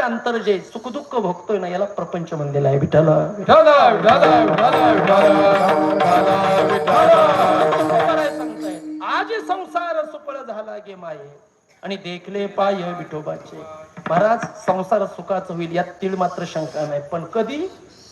जीवनाचे अंतर जे सुखदुःख भोगतोय ना याला प्रपंच म्हणलेला आहे विठाला आज संसार सुफळ झाला गे माये. आणि देखले पाय विठोबाचे. महाराज संसार सुखाचं होईल यात तीळ मात्र शंका नाही. पण कधी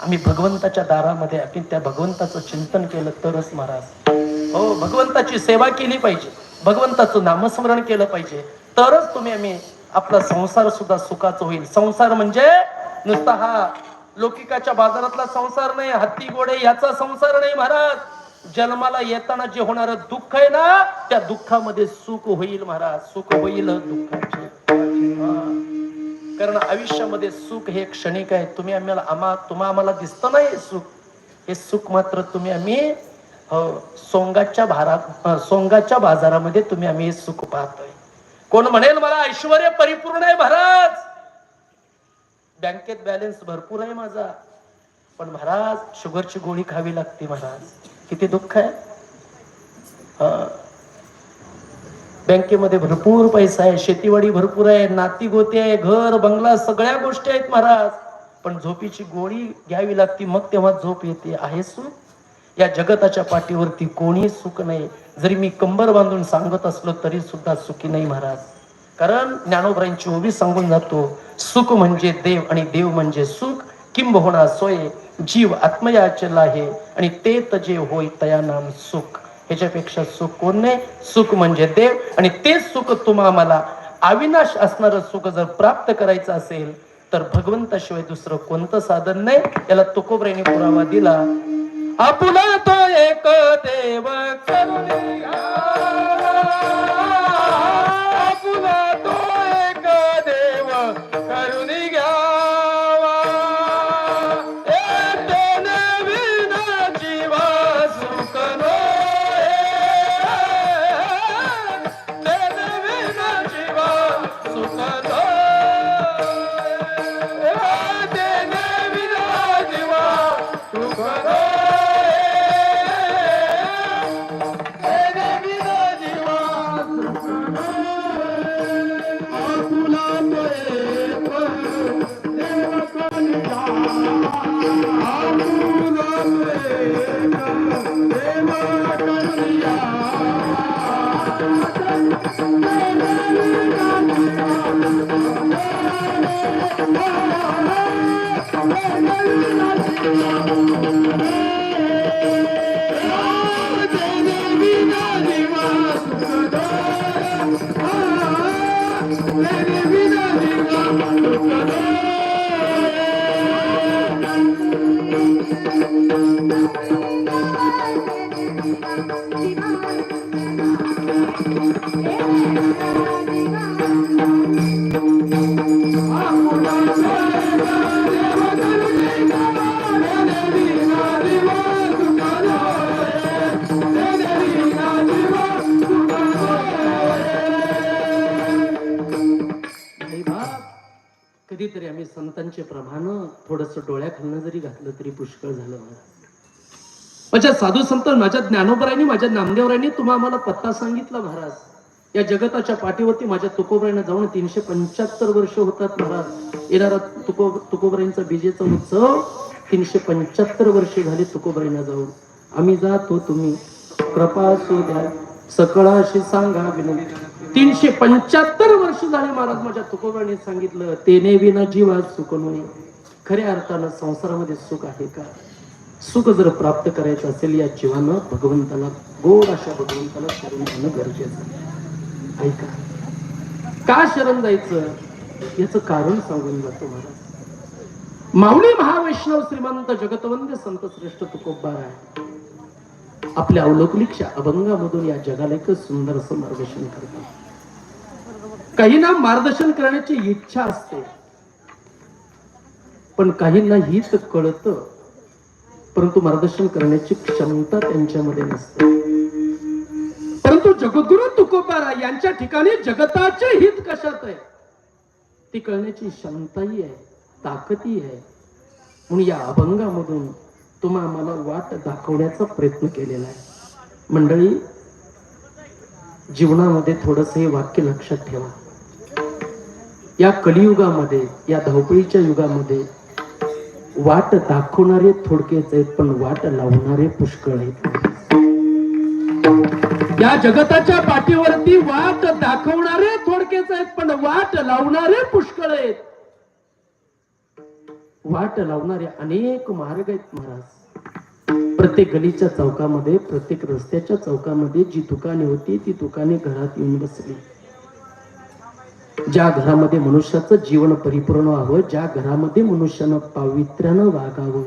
आम्ही भगवंताच्या दारामध्ये आपण त्या भगवंताचं चिंतन केलं तरच महाराज. हो भगवंताची सेवा केली पाहिजे. भगवंताचं नामस्मरण केलं पाहिजे. तरच तुम्ही आम्ही आपला संसार सुद्धा सुखाचा होईल. संसार म्हणजे नुसता हा लौकिकाच्या बाजारातला संसार नाही हत्ती घोडे याचा संसार नाही महाराज. जन्माला येताना जे होणार दुःख आहे ना त्या दुःखामध्ये सुख होईल महाराज. सुख होईल दुःखाचे. कारण आयुष्यामध्ये सुख हे क्षणिक आहे. तुम्ही आम्हाला आम्हा तुम्हा आम्हाला दिसत नाही सुख. हे सुख मात्र तुम्ही आम्ही हो, सोंगाच्या भारात सोंगाच्या बाजारामध्ये तुम्ही आम्ही हे सुख पाहतोय. कोण म्हणेल मला ऐश्वर परिपूर्ण आहे महाराज. बँकेत बॅलन्स भरपूर आहे माझा. पण महाराज शुगरची गोळी खावी लागते महाराज. किती दुःख आहे. हा. बँकेमध्ये भरपूर पैसा आहे शेतीवाडी भरपूर आहे नाती गोती आहे घर बंगला सगळ्या गोष्टी आहेत महाराज. पण झोपीची गोळी घ्यावी लागती मग तेव्हा झोप येते. आहे सुख या जगताच्या पाठीवरती कोणी सुख नाही. जरी मी कंबर बांधून सांगत असलो तरी सुद्धा सुखी नाही महाराज. कारण ज्ञानोबरांची ओबी सांगून जातो सुख म्हणजे देव आणि देव म्हणजे सुख. किंबहुना सोय जीव आत्मयाचल आहे आणि ते तजे होय तया नाम सुख. ह्याच्यापेक्षा सुख कोण नाही? सुख म्हणजे देव आणि ते सुख तुम्हा मला. अविनाश असणारं सुख जर प्राप्त करायचं असेल तर भगवंताशिवाय दुसरं कोणतं साधन नाही? याला तुकोबराईने पुरावा दिला. आपुला तो एक देव करुणी कधीतरी आम्ही संतांचे प्रमाण थोडस डोळ्याखालनं जरी घातलं तरी पुष्कळ झालं महाराज माझ्या म्हणजे साधू संत माझ्या ज्ञानोबरायांनी माझ्या नामदेवरायांनी तुम्हा आम्हाला पत्ता सांगितला महाराज. या जगताच्या पाठीवरती माझ्या तुकोबरायांना जाऊन तीनशे पंच्याहत्तर वर्ष होतात महाराज. येणारा तुको तुकोबरायांचा बीजेचा उत्सव तीनशे पंच्याहत्तर वर्षे झाली तुकोबरायांना जाऊन. आम्ही जातो तुम्ही. कृपा असू द्या. सकळाशी सांगा विनंती. तीनशे पंच्याहत्तर वर्ष झाले महाराज माझ्या तुकोबाने सांगितलं तेने विना जीवा सुख नये खऱ्या अर्थानं संसारामध्ये सुख आहे का? सुख जर प्राप्त करायचं असेल या जीवानं भगवंताला गोड अशा भगवंताला शरण जाणं गरजेचं ऐका. का शरण जायचं याचं कारण सांगून जातो महाराज. माऊली महावैष्णव श्रीमंत जगतवंद्य संत श्रेष्ठ तुकोबा आहे आपल्या अवलोकनिकच्या अभंगामधून या जगाला एक सुंदर असं मार्गदर्शन करतात. काहींना मार्गदर्शन करण्याची इच्छा असते. पण काहींना हीच कळत. परंतु मार्गदर्शन करण्याची क्षमता त्यांच्यामध्ये नसते. परंतु जगद्गुरु तुकोबारा यांच्या ठिकाणी जगताचे हित कशात आहे? ती कळण्याची क्षमताही आहे ताकदही आहे. म्हणून या अभंगामधून तुम्हा मला वाट दाखवण्याचा प्रयत्न केलेला आहे. मंडळी जीवनामध्ये थोडस हे वाक्य लक्षात ठेवा. या कलियुगामध्ये या धावपळीच्या युगामध्ये वाट दाखवणारे थोडकेच आहेत पण वाट लावणारे पुष्कळ आहेत. या जगताच्या पाठीवरती वाट दाखवणारे थोडकेच आहेत पण वाट लावणारे पुष्कळ आहेत. वाट लावणारे अनेक मार्ग आहेत महाराज. प्रत्येक गलीच्या चौकामध्ये प्रत्येक रस्त्याच्या चौकामध्ये जी दुकाने होती ती दुकाने घरात येऊन बसली. ज्या घरामध्ये मनुष्याचं जीवन परिपूर्ण व्हावं ज्या घरामध्ये मनुष्यानं पावित्र्यानं वागावं.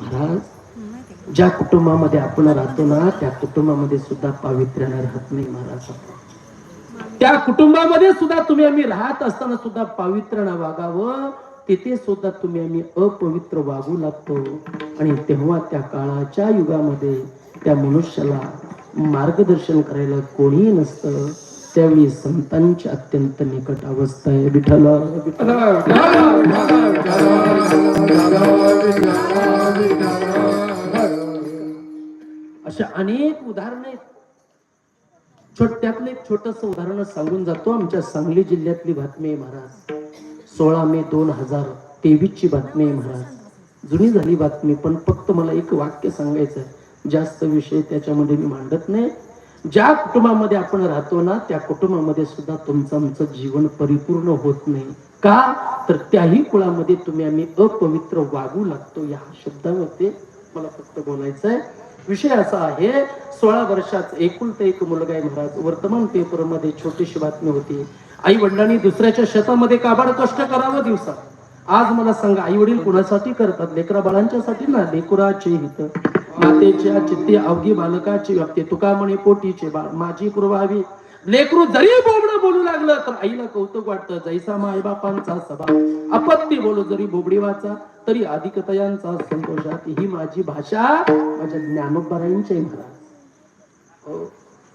महाराज ज्या कुटुंबामध्ये आपण राहतो ना त्या कुटुंबामध्ये सुद्धा पावित्र्यानं राहत नाही महाराज त्या कुटुंबामध्ये सुद्धा तुम्ही आम्ही राहत असताना सुद्धा पावित्र्यानं वागावं तिथे सुद्धा तुम्ही आम्ही अपवित्र वागू लागतो. आणि तेव्हा त्या काळाच्या युगामध्ये त्या मनुष्याला मार्गदर्शन करायला कोणीही नसतं. त्यावेळी संतांची अत्यंत निकट अवस्था आहे विठ्ठल. अशा अनेक उदाहरणं आहेत. छोट्यातलं एक छोटस उदाहरण सांगून जातो. आमच्या सांगली जिल्ह्यातली बातमी आहे महाराज. सोळा मे दोन हजार तेवीस ची बातमी आहे महाराज. जुनी झाली बातमी पण फक्त मला एक वाक्य सांगायचं आहे जास्त विषय त्याच्यामध्ये मी मांडत नाही. ज्या कुटुंबामध्ये आपण राहतो ना त्या कुटुंबामध्ये सुद्धा तुमचं आमचं जीवन परिपूर्ण होत नाही. का? तर त्याही कुळामध्ये तुम्ही आम्ही अपवित्र वागू लागतो. या शब्दामध्ये मला फक्त बोलायचं आहे विषय असा आहे सोळा वर्षाचा एकुलता एक मुलगा आहे महाराज. वर्तमान पेपरमध्ये छोटीशी बातमी होती. आई वडिलांनी दुसऱ्याच्या शेतामध्ये काबाड कष्ट करावं दिवसात. आज मला सांगा आई वडील कुणासाठी करतात? लेकरा बाळांच्यासाठी ना? लेकुराचे हित मातेच्या चित्ती अवघी बालकाची व्यक्ती तुका म्हणे पोटीचे माझी पूर्वावी लेकरू जरी बोबडं बोलू लागलं तर आईला कौतुक वाटतं जैसा मायबापांचा सभा. अपत्य बोलू जरी बोबडी वाचा तरी अधिकतयांचा संतोषात ही माझी भाषा माझ्या ज्ञानोबराईंचे महाराज. हो.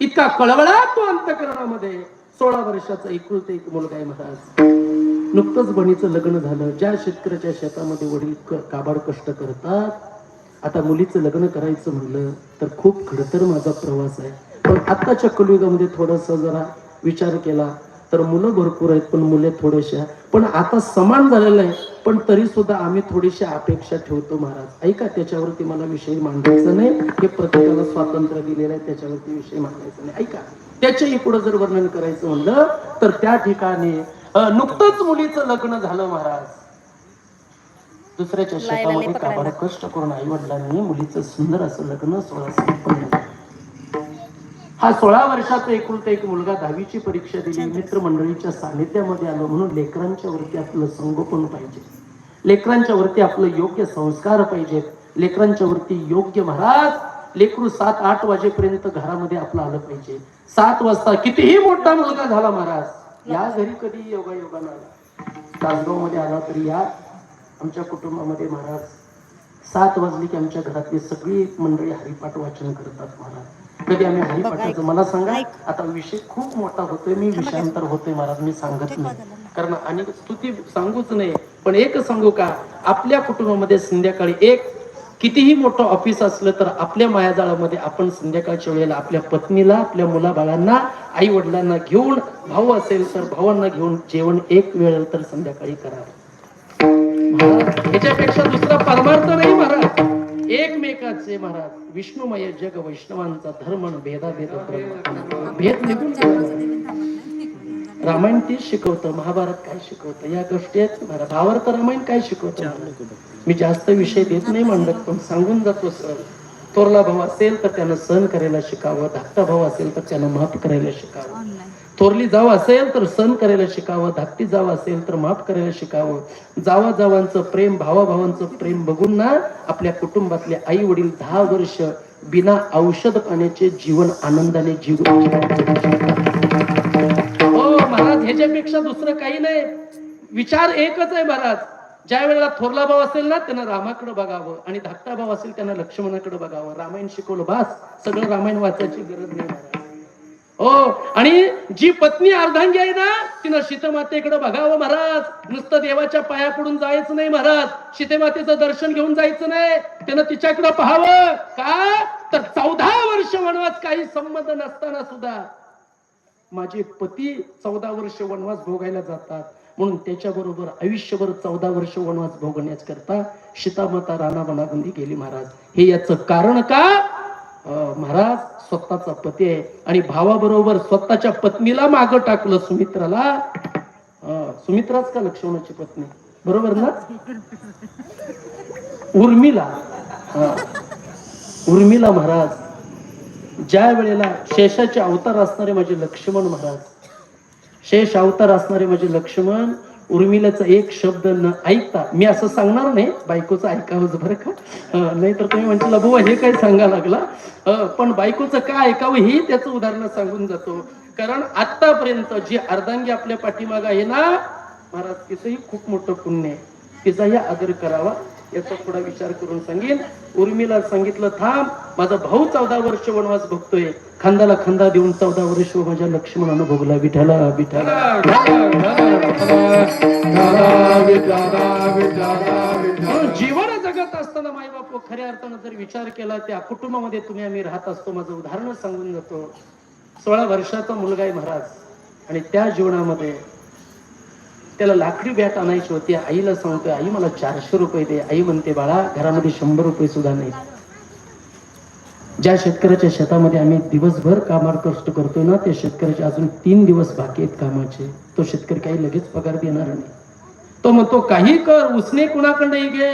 इतका कळवळा तो अंतकरणामध्ये सोळा वर्षाचा एकुलते एक मुलगा आहे महाराज. नुकतंच बणीचं लग्न झालं ज्या शेतकऱ्याच्या शेतामध्ये वडील काबाड कष्ट करतात आता मुलीचं लग्न करायचं म्हणलं तर खूप खडतर माझा प्रवास आहे. पण आत्ताच्या कलियुगामध्ये थोडस जरा विचार केला तर मुलं भरपूर आहेत पण मुले थोडेशा. पण आता समान झालेलं आहे पण तरी सुद्धा आम्ही थोडीशी अपेक्षा ठेवतो महाराज. ऐका त्याच्यावरती मला विषय मांडायचा नाही. हे प्रत्येकाला स्वातंत्र्य दिलेलं आहे त्याच्यावरती विषय मांडायचा नाही. ऐका त्याच्याही पुढे जर वर्णन करायचं म्हणलं तर त्या ठिकाणी नुकतंच मुलीचं लग्न झालं महाराज. दुसऱ्याच्या शेतामध्ये काबाड कष्ट करून आई वडिलांनी मुलीचं सुंदर असं लग्न सोळा संपन्न. हा सोळा वर्षाचा एकुलता एक मुलगा दहावीची परीक्षा दिली. मित्रमंडळीच्या सानिध्यामध्ये आलो म्हणून लेकरांच्या वरती आपलं संगोपन पाहिजे. लेकरांच्या वरती आपलं योग्य संस्कार पाहिजेत लेकरांच्या वरती योग्य महाराज लेकरू सात आठ वाजेपर्यंत घरामध्ये आपलं आलं पाहिजे. सात वाजता कितीही मोठा मुलगा झाला महाराज या घरी कधी योगा योगानं आला? तासगावमध्ये आला तरी या आमच्या कुटुंबामध्ये महाराज सात वाजली की आमच्या घरातली सगळी मंडळी हरिपाठ वाचन करतात महाराज. कधी आम्ही हरिपाठाचं मला सांगा आता विषय खूप मोठा होतोय मी विषयांतर होतोय महाराज मी सांगत नाही. कारण आणि स्तुती सांगूच नाही पण एक सांगू का आपल्या कुटुंबामध्ये संध्याकाळी एक कितीही मोठं ऑफिस असलं तर आपल्या मायाजाळामध्ये आपण संध्याकाळच्या वेळेला आपल्या पत्नीला आपल्या मुलाबाळांना आई वडिलांना घेऊन भाऊ असेल तर भावांना घेऊन जेवण एक वेळ तर संध्याकाळी करावं याच्यापेक्षा दुसरा परमार्थ नाही महाराज. एकमेकाचे महाराज विष्णुमय जग वैष्णवांचा धर्म भेदा भेद भेद निघून रामायण तेच शिकवतं महाभारत काय शिकवतं? या गोष्टी आहेत महाराज. भावार्थ रामायण काय शिकवतं? मी जास्त विषय देत नाही मांडत पण सांगून जातो सर. थोरला भाऊ असेल तर त्यानं सहन करायला शिकावं धाकटा भाऊ असेल तर त्यानं माफ करायला शिकावं. थोरली जाव असेल तर सण करायला शिकावं धाकटी जाव असेल तर माफ करायला शिकावं. जावा जावांचं प्रेम भावाभावांचं प्रेम बघून ना आपल्या कुटुंबातले आई वडील दहा वर्ष बिना औषध पाण्याचे जीवन आनंदाने जीव हो महाराज ह्याच्यापेक्षा दुसरं काही नाही. विचार एकच आहे महाराज. ज्या वेळेला थोरला भाव असेल ना त्यांना रामाकडे बघावं आणि धाकटा भाव असेल त्यांना लक्ष्मणाकडे बघावं. रामायण शिकवलं बास. सगळं रामायण वाचायची गरज नाही महाराज. हो आणि जी पत्नी अर्धांगी आहे ना तिनं सीतमातेकडे बघावं महाराज. नुसतं देवाच्या पाया पडून जायचं नाही महाराज. सीतेमातेचं दर्शन घेऊन जायचं नाही. त्यानं तिच्याकडे पाहावं. का? तर चौदा वर्ष वनवास काही संबंध नसताना सुद्धा माझे पती चौदा वर्ष वनवास भोगायला जातात. म्हणून त्याच्याबरोबर आयुष्यभर चौदा वर्ष वनवास भोगण्याच करता सीतामाता राणा वनाबंदी गेली महाराज. हे याचं कारण का? महाराज स्वतःचा पती आहे. आणि भावाबरोबर स्वतःच्या पत्नीला मागं टाकलं सुमित्राला. सुमित्राच का लक्ष्मणाची पत्नी? बरोबर ना? उर्मिला. उर्मिला महाराज ज्या वेळेला शेषाचे अवतार असणारे माझे लक्ष्मण महाराज शेष अवतार असणारे माझे लक्ष्मण उर्मिलाचा एक शब्द न ऐकता मी असं सांगणार नाही बायकोचं ऐकावंच बरं का? नाहीतर तुम्ही म्हणतील बुवा हे काय सांगा लागला? पण बायकोचं काय ऐकावं हे त्याचं उदाहरण सांगून जातो. कारण आतापर्यंत जी अर्धांगी आपल्या पाठीमाग आहे ना महाराज तिचंही खूप मोठं पुण्य आहे. तिचाही आदर करावा. याचा थोडा विचार करून सांगेन. उर्मीला सांगितलं थांब माझा भाऊ चौदा वर्ष वनवास बघतोय. खांदाला खांदा देऊन चौदा वर्ष माझ्या लक्ष्मणानं भोगला विठाला विठाला म्हणून जीवन जगत असताना माई बाप खऱ्या अर्थानं जर विचार केला त्या कुटुंबामध्ये तुम्ही आम्ही राहत असतो. माझं उदाहरण सांगून जातो. सोळा वर्षाचा मुलगा आहे महाराज. आणि त्या जीवनामध्ये त्याला लाकडी बॅट आणायची होती. आईला सांगतोय आई मला चारशे रुपये दे. आई म्हणते बाळा घरामध्ये शंभर रुपये सुद्धा नाही ज्या शेतकऱ्याच्या शेतामध्ये आम्ही दिवसभर कामार कष्ट करतोय ना त्या शेतकऱ्याचे अजून तीन दिवस बाकी आहेत कामाचे. तो शेतकरी काही लगेच पगार देणार नाही. तो म्हणतो काही कर उसने कुणाकडे घे.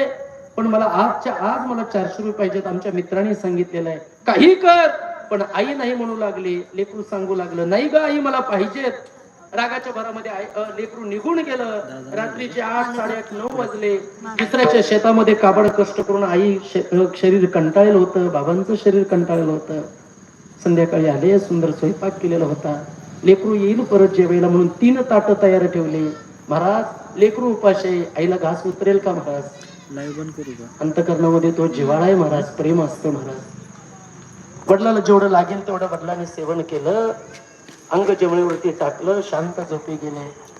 पण मला आजच्या आज मला चारशे रुपये पाहिजेत आमच्या मित्रांनी सांगितलेलं आहे. काही कर. पण आई नाही म्हणू लागली. लेकरू सांगू लागलं नाही ग आई मला पाहिजेत. रागाच्या भरामध्ये आई अ, लेकरू निघून गेलं. रात्रीचे आठ साडेआठ नऊ वाजले. दुसऱ्याच्या शेतामध्ये काबड कष्ट करून आई शरीर कंटाळलेलं होतं. बाबांचं शरीर कंटाळलेलं होतं. संध्याकाळी आले सुंदर स्वयंपाक केलेला होता. लेकरू येईल परत जेवायला म्हणून तीन ताट तयार ठेवले. महाराज लेकरू उपाश आईला घास उतरेल का महाराज? अंतकरणामध्ये तो जिव्हाळा आहे महाराज. प्रेम असतं महाराज. वडिलाला जेवढं लागेल तेवढं वडिलांनी सेवन केलं. अंग जमिनीवरती टाकलं शांत झोपी गेले.